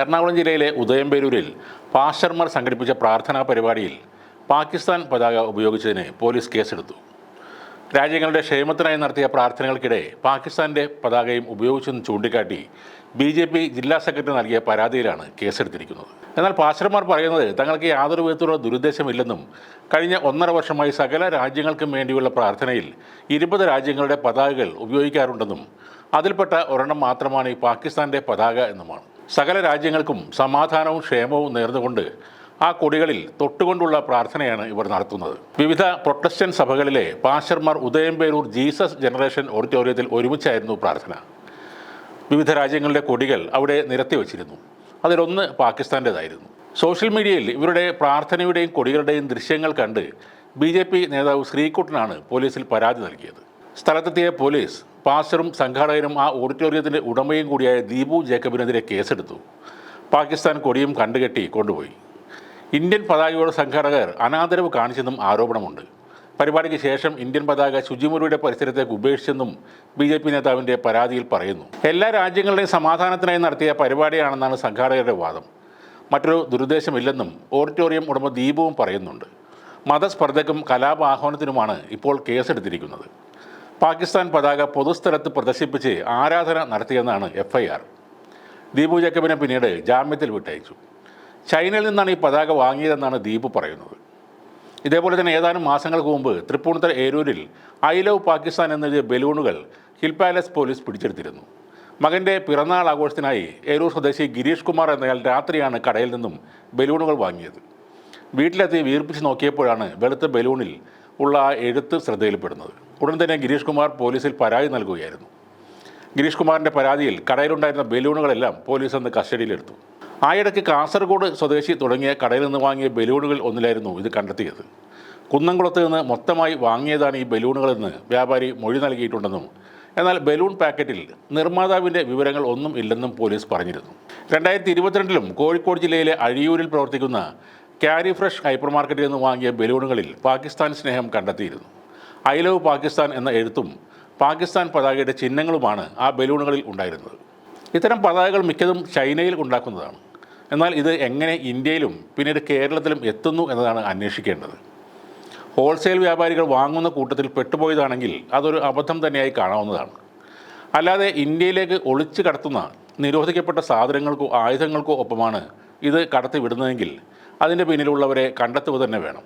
എറണാകുളം ജില്ലയിലെ ഉദയംപേരൂരിൽ പാഷർമാർ സംഘടിപ്പിച്ച പ്രാർത്ഥനാ പരിപാടിയിൽ പാകിസ്ഥാൻ പതാക ഉപയോഗിച്ചതിന് പോലീസ് കേസെടുത്തു. രാജ്യങ്ങളുടെ ക്ഷേമത്തിനായി നടത്തിയ പ്രാർത്ഥനകൾക്കിടെ പാകിസ്ഥാന്റെ പതാകയും ഉപയോഗിച്ചെന്ന് ചൂണ്ടിക്കാട്ടി ബി ജെ പി ജില്ലാ സെക്രട്ടറി നൽകിയ പരാതിയിലാണ് കേസെടുത്തിരിക്കുന്നത്. എന്നാൽ പാസ്റ്റർമാർ പറയുന്നത് തങ്ങൾക്ക് യാതൊരു വിധത്തിലുള്ള ദുരുദ്ദേശമില്ലെന്നും കഴിഞ്ഞ ഒന്നര വർഷമായി സകല രാജ്യങ്ങൾക്കും വേണ്ടിയുള്ള പ്രാർത്ഥനയിൽ ഇരുപത് രാജ്യങ്ങളുടെ പതാകകൾ ഉപയോഗിക്കാറുണ്ടെന്നും അതിൽപ്പെട്ട ഒരെണ്ണം മാത്രമാണ് ഈ പാകിസ്ഥാന്റെ പതാക എന്നുമാണ്. സകല രാജ്യങ്ങൾക്കും സമാധാനവും ക്ഷേമവും നേർന്നുകൊണ്ട് ആ കൊടികളിൽ തൊട്ടുകൊണ്ടുള്ള പ്രാർത്ഥനയാണ് ഇവർ നടത്തുന്നത്. വിവിധ പ്രൊട്ടസ്റ്റന്റ് സഭകളിലെ പാശർമാർ ഉദയംപേരൂർ ജീസസ് ജനറേഷൻ ഓഡിറ്റോറിയത്തിൽ ഒരുമിച്ചായിരുന്നു പ്രാർത്ഥന. വിവിധ രാജ്യങ്ങളുടെ കൊടികൾ അവിടെ നിരത്തി വച്ചിരുന്നു. അതിലൊന്ന് പാകിസ്ഥാന്റെതായിരുന്നു. സോഷ്യൽ മീഡിയയിൽ ഇവരുടെ പ്രാർത്ഥനയുടെയും കൊടികളുടെയും ദൃശ്യങ്ങൾ കണ്ട് ബി നേതാവ് ശ്രീകുട്ടനാണ് പോലീസിൽ പരാതി നൽകിയത്. സ്ഥലത്തെത്തിയ പോലീസ് പാസ്റ്ററും സംഘാടകരും ആ ഓഡിറ്റോറിയത്തിന്റെ ഉടമയും കൂടിയായ ദീപു ജേക്കബിനെതിരെ കേസെടുത്തു. പാകിസ്ഥാൻ കൊടിയും കണ്ടുകെട്ടി കൊണ്ടുപോയി. ഇന്ത്യൻ പതാകയോട് സംഘാടകർ അനാദരവ് കാണിച്ചെന്നും ആരോപണമുണ്ട്. പരിപാടിക്ക് ശേഷം ഇന്ത്യൻ പതാക ശുചിമുറിയുടെ പരിസരത്തേക്ക് ഉപേക്ഷിച്ചെന്നും ബി ജെ പി നേതാവിന്റെ പരാതിയിൽ പറയുന്നു. എല്ലാ രാജ്യങ്ങളുടെയും സമാധാനത്തിനായി നടത്തിയ പരിപാടിയാണെന്നാണ് സംഘാടകരുടെ വാദം. മറ്റൊരു ദുരുദ്ദേശമില്ലെന്നും ഓഡിറ്റോറിയം ഉടമ ദീപവും പറയുന്നുണ്ട്. മതസ്പർദ്ധക്കും കലാപ ആഹ്വാനത്തിനുമാണ് ഇപ്പോൾ കേസെടുത്തിരിക്കുന്നത്. പാകിസ്ഥാൻ പതാക പൊതുസ്ഥലത്ത് പ്രദർശിപ്പിച്ച് ആരാധന നടത്തിയെന്നാണ് എഫ് ഐ ആർ ദീപു ജേക്കബിനെ പിന്നീട് ജാമ്യത്തിൽ വിട്ടയച്ചു. ചൈനയിൽ നിന്നാണ് ഈ പതാക വാങ്ങിയതെന്നാണ് ദീപു പറയുന്നത്. ഇതേപോലെ തന്നെ ഏതാനും മാസങ്ങൾക്ക് മുമ്പ് തൃപ്പൂണിത്തറ ഏരൂരിൽ ഐ ലവ് പാകിസ്ഥാൻ എന്നെഴുതിയ ബലൂണുകൾ ഹിൽ പാലസ് പോലീസ് പിടിച്ചെടുത്തിരുന്നു. മകന്റെ പിറന്നാൾ ആഘോഷത്തിനായി ഏരൂർ സ്വദേശി ഗിരീഷ് കുമാർ എന്നയാൾ രാത്രിയാണ് കടയിൽ നിന്നും ബലൂണുകൾ വാങ്ങിയത്. വീട്ടിലെത്തി വീർപ്പിച്ച് നോക്കിയപ്പോഴാണ് വെളുത്ത ബലൂണിൽ ഉള്ള ആ എഴുത്ത് ശ്രദ്ധയിൽപ്പെടുന്നത്. ഉടൻ തന്നെ ഗിരീഷ് കുമാർ പോലീസിൽ പരാതി നൽകുകയായിരുന്നു. ഗിരീഷ് കുമാറിന്റെ പരാതിയിൽ കടയിലുണ്ടായിരുന്ന ബലൂണുകളെല്ലാം പോലീസ് അന്ന് കസ്റ്റഡിയിലെടുത്തു. ആയിടയ്ക്ക് കാസർഗോഡ് സ്വദേശി തുടങ്ങിയ കടയിൽ നിന്ന് വാങ്ങിയ ബലൂണുകൾ ഒന്നിലായിരുന്നു ഇത് കണ്ടെത്തിയത്. കുന്നംകുളത്ത് നിന്ന് മൊത്തമായി വാങ്ങിയതാണ് ഈ ബലൂണുകളെന്ന് വ്യാപാരി മൊഴി നൽകിയിട്ടുണ്ടെന്നും എന്നാൽ ബലൂൺ പാക്കറ്റിൽ നിർമ്മാതാവിന്റെ വിവരങ്ങൾ ഒന്നും ഇല്ലെന്നും പോലീസ് പറഞ്ഞിരുന്നു. രണ്ടായിരത്തി ഇരുപത്തിരണ്ടിലും കോഴിക്കോട് ജില്ലയിലെ അഴിയൂരിൽ പ്രവർത്തിക്കുന്ന ക്യാരി ഫ്രഷ് ഹൈപ്പർ മാർക്കറ്റിൽ നിന്ന് വാങ്ങിയ ബലൂണുകളിൽ പാകിസ്ഥാൻ സ്നേഹം കണ്ടെത്തിയിരുന്നു. ഐ ലവ് പാകിസ്ഥാൻ എന്ന എഴുത്തും പാകിസ്ഥാൻ പതാകയുടെ ചിഹ്നങ്ങളുമാണ് ആ ബലൂണുകളിൽ ഉണ്ടായിരുന്നത്. ഇത്തരം പതാകകൾ മിക്കതും ചൈനയിൽ ഉണ്ടാക്കുന്നതാണ്. എന്നാൽ ഇത് എങ്ങനെ ഇന്ത്യയിലും പിന്നീട് കേരളത്തിലും എത്തുന്നു എന്നതാണ് അന്വേഷിക്കേണ്ടത്. ഹോൾസെയിൽ വ്യാപാരികൾ വാങ്ങുന്ന കൂട്ടത്തിൽ പെട്ടുപോയതാണെങ്കിൽ അതൊരു അബദ്ധം തന്നെയായി കാണാവുന്നതാണ്. അല്ലാതെ ഇന്ത്യയിലേക്ക് ഒളിച്ചു കടത്തുന്ന നിരോധിക്കപ്പെട്ട സാധനങ്ങൾക്കോ ആയുധങ്ങൾക്കോ ഒപ്പമാണ് ഇത് കടത്തി വിടുന്നതെങ്കിൽ അതിന്റെ പിന്നിലുള്ളവരെ കണ്ടെത്തുക തന്നെ വേണം.